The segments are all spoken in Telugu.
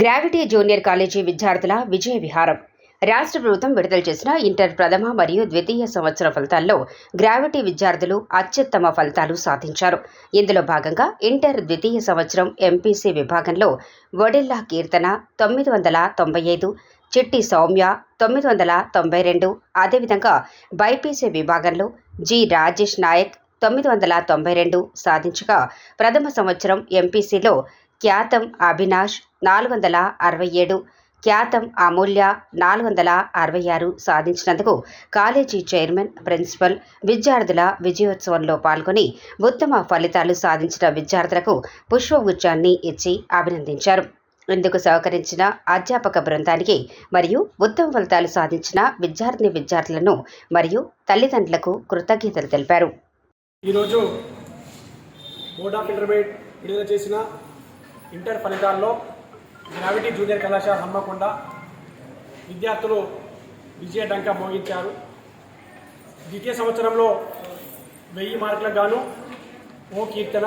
గ్రావిటీ జూనియర్ కాలేజీ విద్యార్థుల విజయ విహారం. రాష్ట్ర ప్రభుత్వం విడుదల చేసిన ఇంటర్ ప్రథమ మరియు ద్వితీయ సంవత్సర ఫలితాల్లో గ్రావిటీ విద్యార్థులు అత్యుత్తమ ఫలితాలు సాధించారు. ఇందులో భాగంగా ఇంటర్ ద్వితీయ సంవత్సరం ఎంపీసీ విభాగంలో వడిల్లా కీర్తన తొమ్మిది వందల తొంభై ఐదు చిట్టి సౌమ్య తొమ్మిది వందల తొంభై రెండు అదేవిధంగా బైపీసీ విభాగంలో జి రాజేష్ నాయక్ తొమ్మిది వందల తొంభై రెండు సాధించగా ప్రథమ సంవత్సరం ఎంపీసీలో ఖ్యాతం అభినాష్ నాలుగు వందల అరవై ఏడు ఖ్యాతం అమూల్య నాలుగు వందల అరవై ఆరు సాధించినందుకు కాలేజీ చైర్మన్ ప్రిన్సిపల్ విద్యార్థుల విజయోత్సవంలో పాల్గొని ఉత్తమ ఫలితాలు సాధించిన విద్యార్థులకు పుష్పగుచ్చాన్ని ఇచ్చి అభినందించారు. ఇందుకు సహకరించిన అధ్యాపక బృందానికి మరియు ఉత్తమ ఫలితాలు సాధించిన విద్యార్థిని విద్యార్థులను మరియు తల్లిదండ్రులకు కృతజ్ఞతలు తెలిపారు. ఈరోజు బోర్డ్ ఆఫ్ ఇంటర్మీడియట్ విడుదల చేసిన ఇంటర్ ఫలితాల్లో గ్రావిటీ జూనియర్ కళాశాల హమ్మకొండ విద్యార్థులు విజయ డంక మోగించారు. ద్వితీయ సంవత్సరంలో వెయ్యి మార్కులకు గాను ఓ కీర్తన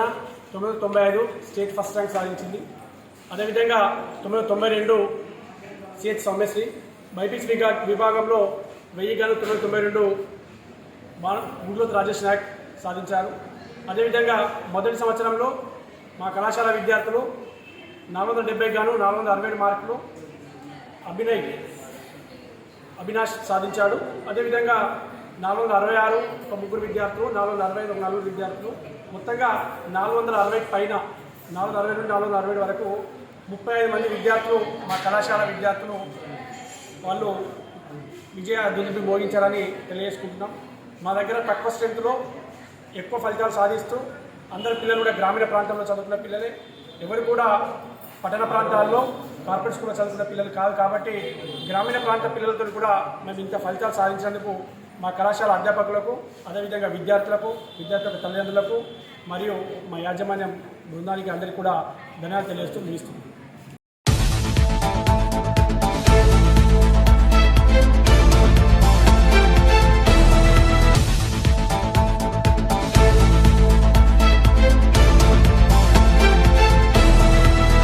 తొమ్మిది తొంభై ఐదు స్టేట్ ఫస్ట్ ర్యాంక్ సాధించింది. అదేవిధంగా తొమ్మిది తొంభై రెండు సిహెచ్ సౌమ్యశ్రీ. బైపీసీ విగా విభాగంలో వెయ్యి గాను తొమ్మిది తొంభై రెండు గుండ్లోత్ రాజేష్ నాయక్ సాధించారు. అదేవిధంగా మొదటి సంవత్సరంలో మా కళాశాల విద్యార్థులు నాలుగు వందల డెబ్బై గాను నాలుగు వందల అరవై ఏడు మార్కులు అభినయ్ అవినాష్ సాధించాడు. అదేవిధంగా నాలుగు వందల అరవై ఆరు ఒక ముగ్గురు విద్యార్థులు నాలుగు వందల అరవై ఐదు ఒక నలుగురు విద్యార్థులు. మొత్తంగా నాలుగు వందల అరవై పైన నాలుగు వందల అరవై నుండి నాలుగు వందల అరవై వరకు ముప్పై ఐదు మంది విద్యార్థులు మా కళాశాల విద్యార్థులు వాళ్ళు విజయ దుందుబి మోగించాలని తెలియజేసుకుంటున్నాం. మా దగ్గర తక్కువ స్ట్రెంత్లో ఎక్కువ ఫలితాలు సాధిస్తూ అందరు పిల్లలు కూడా గ్రామీణ ప్రాంతంలో చదువుకున్న పిల్లలే. ఎవరు కూడా పట్టణ ప్రాంతాల్లో కార్పొరేట్ స్కూల్లో చదువుకున్న పిల్లలు కాదు కాబట్టి గ్రామీణ ప్రాంత పిల్లలతో కూడా మేము ఇంత ఫలితాలు సాధించినందుకు మా కళాశాల అధ్యాపకులకు అదేవిధంగా విద్యార్థులకు విద్యార్థుల తల్లిదండ్రులకు మరియు మా యాజమాన్యం బృందానికి అందరికీ కూడా ధన్యవాదాలు తెలియజేస్తూ ముగిస్తున్నాం